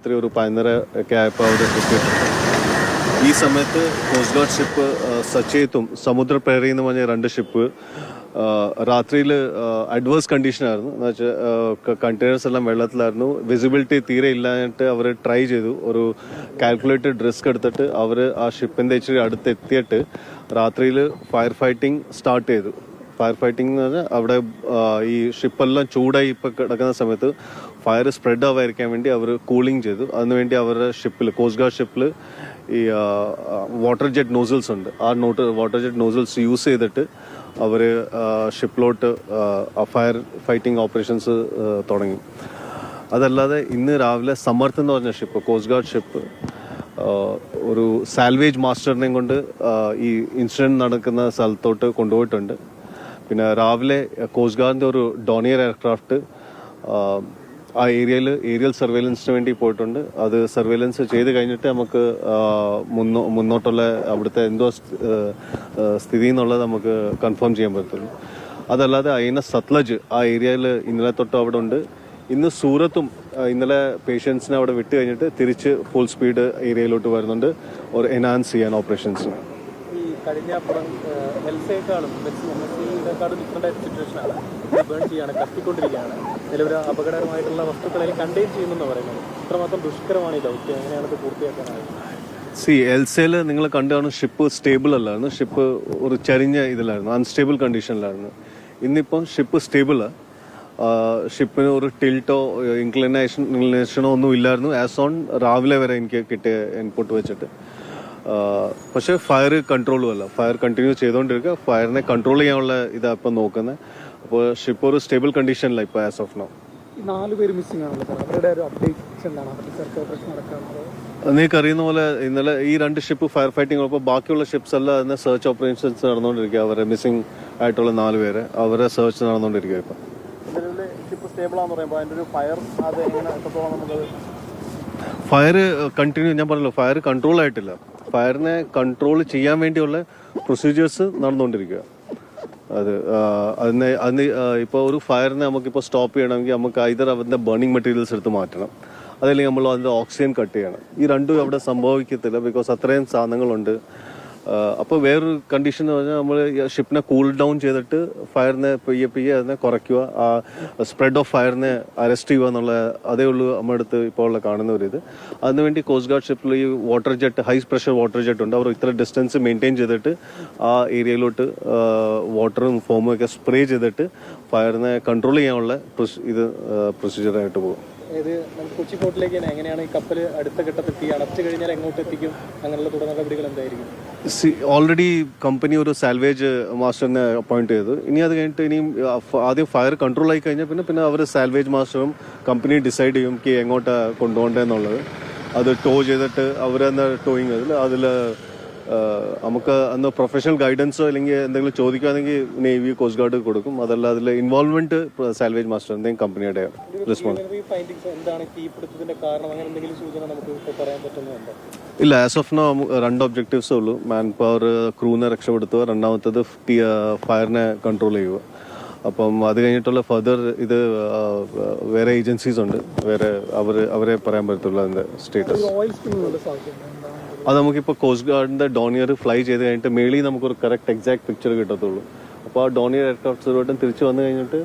രാത്രി ഒരു പതിനൊന്നര ഒക്കെ ആയപ്പോൾ എത്തിയിട്ടുണ്ട് ഈ സമയത്ത് കോസ്റ്റ് ഗാർഡ് ഷിപ്പ് സച്ചേത്തും സമുദ്രപ്രേരി എന്ന് പറഞ്ഞ രണ്ട് ഷിപ്പ് രാത്രിയിൽ അഡ്വേഴ്സ് കണ്ടീഷനായിരുന്നു എന്ന് വെച്ചാൽ കണ്ടെയ്നേഴ്സ് എല്ലാം വെള്ളത്തിലായിരുന്നു. വിസിബിലിറ്റി തീരെ ഇല്ലാഞ്ഞിട്ട് അവർ ട്രൈ ചെയ്തു. ഒരു കാൽക്കുലേറ്റഡ് റിസ്ക് എടുത്തിട്ട് അവർ ആ ഷിപ്പിന്റെ ഇച്ചിരി അടുത്തെത്തിയിട്ട് രാത്രിയിൽ ഫയർ ഫൈറ്റിംഗ് സ്റ്റാർട്ട് ചെയ്തു. ഫയർ ഫൈറ്റിംഗ് എന്ന് പറഞ്ഞാൽ അവിടെ ഈ ഷിപ്പെല്ലാം ചൂടായി ഇപ്പോൾ കിടക്കുന്ന സമയത്ത് ഫയർ സ്പ്രെഡ് ആവാതിരിക്കാൻ വേണ്ടി അവർ കൂളിംഗ് ചെയ്തു. അതിനുവേണ്ടി അവരുടെ ഷിപ്പിൽ കോസ്റ്റ് ഗാർഡ് ഷിപ്പിൽ ഈ വാട്ടർ ജെറ്റ് നോസിൽസ് ഉണ്ട്. ആ not water jet nozzles use ചെയ്തിട്ട് അവർ ഷിപ്പിലോട്ട് ഫയർ ഫൈറ്റിംഗ് ഓപ്പറേഷൻസ് തുടങ്ങി. അതല്ലാതെ ഇന്ന് രാവിലെ സമർത്ത് എന്ന് പറഞ്ഞ ഷിപ്പ് കോസ്റ്റ് ഗാർഡ് ഷിപ്പ് ഒരു സാൽവേജ് മാസ്റ്ററിനെയും കൊണ്ട് ഈ ഇൻസിഡന്റ് നടക്കുന്ന സ്ഥലത്തോട്ട് കൊണ്ടുപോയിട്ടുണ്ട്. പിന്നെ രാവിലെ കോസ്റ്റ് ഗാർഡിന്റെ ഒരു ഡോണിയർ എയർക്രാഫ്റ്റ് ആ ഏരിയയിൽ ഏരിയൽ സർവേലൻസിന് വേണ്ടി പോയിട്ടുണ്ട്. അത് സർവേലൻസ് ചെയ്ത് കഴിഞ്ഞിട്ട് നമുക്ക് മുന്നോ മുന്നോട്ടുള്ള അവിടുത്തെ എന്തോ സ്ഥിതി എന്നുള്ളത് നമുക്ക് കൺഫേം ചെയ്യാൻ പറ്റുള്ളൂ. അതല്ലാതെ അതിനെ സത്ലജ് ആ ഏരിയയിൽ ഇന്നലെ തൊട്ട് അവിടെ ഉണ്ട്. ഇന്ന് സൂറത്തും ഇന്നലെ പേഷ്യൻസിനെ അവിടെ വിട്ട് കഴിഞ്ഞിട്ട് തിരിച്ച് ഫുൾ സ്പീഡ് ഏരിയയിലോട്ട് വരുന്നുണ്ട്. ഒരു എൻഹാൻസ് ചെയ്യാൻ ഓപ്പറേഷൻസ് ഈ കഴിഞ്ഞ അപ്പുറം എൽസയേക്കാളും മെസ്സിയേക്കാളും ഡിഫറെന്റ് സിറ്റുവേഷനാണ് ബേൺ ചെയ്യാണ് കത്തിക്കൊണ്ടിരിക്കുകയാണ്. നിലവിൽ അപകടകരമായിട്ടുള്ള വസ്തുക്കളെ കണ്ടെയ്ൻ ചെയ്യുമെന്ന് പറയുന്നത്. ഇത്രമാത്രം ദുഷ്കരമാണ് ഈ ദൗത്യം എങ്ങനെയാണ് ഇത് പൂർത്തിയാക്കാനായത്? സി എൽസയിൽ നിങ്ങൾ കണ്ടാണ് ഷിപ്പ് സ്റ്റേബിൾ അല്ലായിരുന്നു. ഷിപ്പ് ഒരു ചരിഞ്ഞ ഇതിലായിരുന്നു. അൺസ്റ്റേബിൾ കണ്ടീഷനിലായിരുന്നു ഇന്നിപ്പം ഷിപ്പ് സ്റ്റേബിളാണ് ഷിപ്പിന് ഒരു ടിൽട്ടോ ഇൻക്ലിനേഷൻ ഇൻക്ലിനേഷനോ ഒന്നും ഇല്ലായിരുന്നു. ആസ് ഓൺ രാവിലെ വരെ എനിക്ക് കിട്ടിയ ഇൻപുട്ട് വെച്ചിട്ട്. പക്ഷേ ഫയർ കൺട്രോളും അല്ല. ഫയർ കണ്ടിന്യൂ ചെയ്തുകൊണ്ടിരിക്കുക ഫയറിനെ കൺട്രോൾ ചെയ്യാനുള്ള ഇതാ ഇപ്പം നോക്കുന്നത് അപ്പോൾ ഷിപ്പ് ഒരു സ്റ്റേബിൾ കണ്ടീഷനിലാണ് ഇപ്പോൾ ആസ് ഓഫ് നോ നാല് പേര് മിസ്സിംഗ് ആണല്ലോ സാർ അവരുടെ ഒരു അപ്ഡേറ്റ്സ് എന്താണ്? അവരുടെ സെർച്ച് ഓപ്പറേഷൻ നിങ്ങൾക്ക് അറിയുന്ന പോലെ ഇന്നലെ ഈ രണ്ട് ഷിപ്പ് ഫയർ ഫൈറ്റിംഗ് ഉള്ളപ്പോൾ ബാക്കിയുള്ള ഷിപ്സ് എല്ലാം അതിന് സെർച്ച് ഓപ്പറേഷൻസ് നടന്നുകൊണ്ടിരിക്കുക അവരെ മിസ്സിംഗ് ആയിട്ടുള്ള നാല് പേര് അവരെ സെർച്ച് നടന്നുകൊണ്ടിരിക്കുക ഇപ്പം. ഫയർ കണ്ടിന്യൂ ഞാൻ പറഞ്ഞല്ലോ ഫയർ കൺട്രോൾ ആയിട്ടില്ല. ഫയറിനെ കൺട്രോൾ ചെയ്യാൻ വേണ്ടിയുള്ള പ്രൊസീജിയേഴ്സ് നടന്നുകൊണ്ടിരിക്കുക. അത് അതിനെ അതിന് ഇപ്പോൾ ഒരു ഫയറിനെ നമുക്കിപ്പോൾ സ്റ്റോപ്പ് ചെയ്യണമെങ്കിൽ നമുക്ക് ഐതർ അവന്റെ ബേണിംഗ് മെറ്റീരിയൽസ് എടുത്ത് മാറ്റണം അതല്ലെങ്കിൽ നമ്മൾ അതിന്റെ ഓക്സിജൻ കട്ട് ചെയ്യണം. ഈ രണ്ടും അവിടെ സംഭവിക്കത്തില്ല ബിക്കോസ് അത്രയും സാധനങ്ങളുണ്ട്. അപ്പോൾ വേറൊരു കണ്ടീഷൻ എന്ന് പറഞ്ഞാൽ നമ്മൾ ഷിപ്പിനെ കൂൾ ഡൗൺ ചെയ്തിട്ട് ഫയറിനെ പെയ്യെ പെയ്യെ അതിനെ കുറയ്ക്കുക. ആ സ്പ്രെഡ് ഓഫ് ഫയറിനെ അറസ്റ്റ് ചെയ്യുക എന്നുള്ള അതേ ഉള്ളൂ നമ്മുടെ അടുത്ത് ഇപ്പോൾ ഉള്ള കാണുന്ന ഒരു ഇത് അതിനുവേണ്ടി കോസ്റ്റ് ഗാർഡ് ഷിപ്പിൽ ഈ water jet high pressure water jet ഉണ്ട്. അവർ ഇത്ര ഡിസ്റ്റൻസ് മെയിന്റെയിൻ ചെയ്തിട്ട് ആ ഏരിയയിലോട്ട് വാട്ടറും ഫോമും ഒക്കെ സ്പ്രേ ചെയ്തിട്ട് ഫയറിനെ കൺട്രോൾ ചെയ്യാനുള്ള ഇത് പ്രൊസീജിയറായിട്ട് പോകും. ഇത് നമുക്ക് കൊച്ചി പോർട്ടിലേക്ക് തന്നെ എങ്ങനെയാണ് ഈ കപ്പൽ അടുത്ത ഘട്ടത്തെത്തി അടച്ചു കഴിഞ്ഞാൽ എങ്ങോട്ട് എത്തിക്കും? അങ്ങനെയുള്ള തുടർ നടപടികൾ എന്തായിരിക്കും? സി ഓൾറെഡി കമ്പനി ഒരു സാൽവേജ് മാസ്റ്ററിനെ അപ്പോയിന്റ് ചെയ്തു. ഇനി അത് കഴിഞ്ഞിട്ട് ഇനിയും ആദ്യം ഫയർ കൺട്രോൾ ആയി കഴിഞ്ഞാൽ പിന്നെ പിന്നെ അവർ സാൽവേജ് മാസ്റ്ററും കമ്പനി ഡിസൈഡ് ചെയ്യും കി എങ്ങോട്ടാ കൊണ്ടുപോകേണ്ടതെന്നുള്ളത് അത് ടോ ചെയ്തിട്ട് അവർ ടോയിങ് അതിൽ അതിൽ നമുക്ക് അന്ന് പ്രൊഫഷണൽ ഗൈഡൻസോ അല്ലെങ്കിൽ എന്തെങ്കിലും ചോദിക്കുകയാണെങ്കിൽ നേവി കോസ്റ്റ് ഗാർഡ് കൊടുക്കും. അതല്ല അതിൽ ഇൻവോൾവ്മെന്റ് സാൽവേജ് മാസ്റ്റർ എന്തെങ്കിലും കമ്പനിയുടെ റെസ്പോൺസ് ഇല്ല ആസ് ഓഫ് നോ രണ്ട് ഒബ്ജക്റ്റീവ്സേ ഉള്ളൂ. മാൻ പവർ ക്രൂവിനെ രക്ഷപ്പെടുത്തുക. രണ്ടാമത്തത് ഫയറിനെ കൺട്രോൾ ചെയ്യുക. അപ്പം അത് കഴിഞ്ഞിട്ടുള്ള ഫർദർ ഇത് വേറെ ഏജൻസീസ് ഉണ്ട്. വേറെ അവർ അവരെ പറയാൻ പറ്റത്തുള്ളൂ അതിന്റെ സ്റ്റേറ്റസ് അത് നമുക്കിപ്പോൾ കോസ്റ്റ് ഗാർഡിന്റെ ഡോണിയർ ഫ്ലൈ ചെയ്ത് കഴിഞ്ഞിട്ട് മേളിൽ നമുക്കൊരു കറക്റ്റ് എക്സാക്ട് പിക്ചർ കിട്ടത്തുള്ളൂ. അപ്പോൾ ആ ഡോണിയർ എയർക്രാഫ്റ്റ് തിരിച്ച് വന്നു കഴിഞ്ഞിട്ട്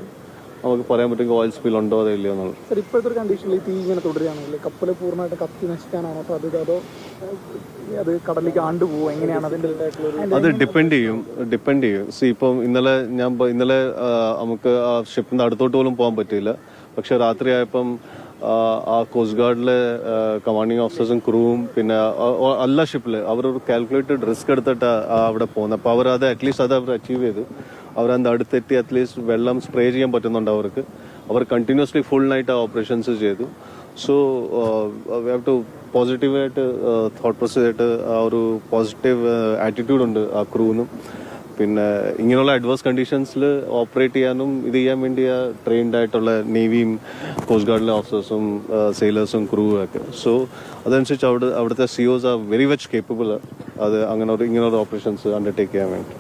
നമുക്ക് പറയാൻ പറ്റും ഓയിൽ സ്പിൽ ഉണ്ടോ അതോ ഇല്ലയോ എന്നുള്ളത്. സർ ഇപ്പോഴത്തെ ഒരു കണ്ടീഷനിൽ തീ ഇങ്ങനെ തുടരുകയാണെങ്കിൽ കപ്പൽ പൂർണമായിട്ട് കത്തി നശിക്കാനാണോ സാധ്യത അതോ അത് കടലിലേക്ക് ആണ്ടുപോകുമോ എങ്ങനെയാണ് അതിന്റെ അത് ഡിപ്പെൻഡ് ചെയ്യും ഡിപ്പെൻഡ് ചെയ്യും. സി ഇപ്പം ഇന്നലെ ഞാൻ ഇന്നലെ നമുക്ക് ആ ഷിപ്പിന്റെ അടുത്തോട്ട് പോലും പോകാൻ പറ്റില്ല പക്ഷെ രാത്രി ആയപ്പം ആ, കോസ്റ്റ് ഗാർഡിലെ കമാൻഡിങ് ഓഫീസേഴ്സും ക്രൂവും പിന്നെ എല്ലാ ഷിപ്പിൽ അവരൊരു കാൽക്കുലേറ്റഡ് റിസ്ക് എടുത്തിട്ട് അവിടെ പോകുന്നത് അപ്പോൾ അവർ അത് അറ്റ്ലീസ്റ്റ് അത് അവർ അച്ചീവ് ചെയ്തു. അവരത് അടുത്തെത്തി അറ്റ്ലീസ്റ്റ് വെള്ളം സ്പ്രേ ചെയ്യാൻ പറ്റുന്നുണ്ട് അവർക്ക്. അവർ കണ്ടിന്യൂസ്ലി ഫുൾ നൈറ്റ് ആ ഓപ്പറേഷൻസ് ചെയ്തു. സോ വി ഹാവ് ടു പോസിറ്റീവായിട്ട് തോട്ട് പ്രോസസ് ആയിട്ട് ആ ഒരു പോസിറ്റീവ് ആറ്റിറ്റ്യൂഡ് ഉണ്ട് ആ ക്രൂവിനും പിന്നെ ഇങ്ങനെയുള്ള അഡ്വേഴ്സ് കണ്ടീഷൻസിൽ ഓപ്പറേറ്റ് ചെയ്യാനും ഇത് ചെയ്യാൻ വേണ്ടി ട്രെയിൻഡ് ആയിട്ടുള്ള നേവിയും കോസ്റ്റ് ഗാർഡിലെ ഓഫീസേഴ്സും സെയിലേഴ്സും ക്രൂവും ഒക്കെ സോ അതനുസരിച്ച് അവിടെ അവിടുത്തെ COs are very much capable അത് അങ്ങനെ ഒരു ഇങ്ങനെയുള്ള ഓപ്പറേഷൻസ് അണ്ടർടേക്ക് ചെയ്യാൻ വേണ്ടി.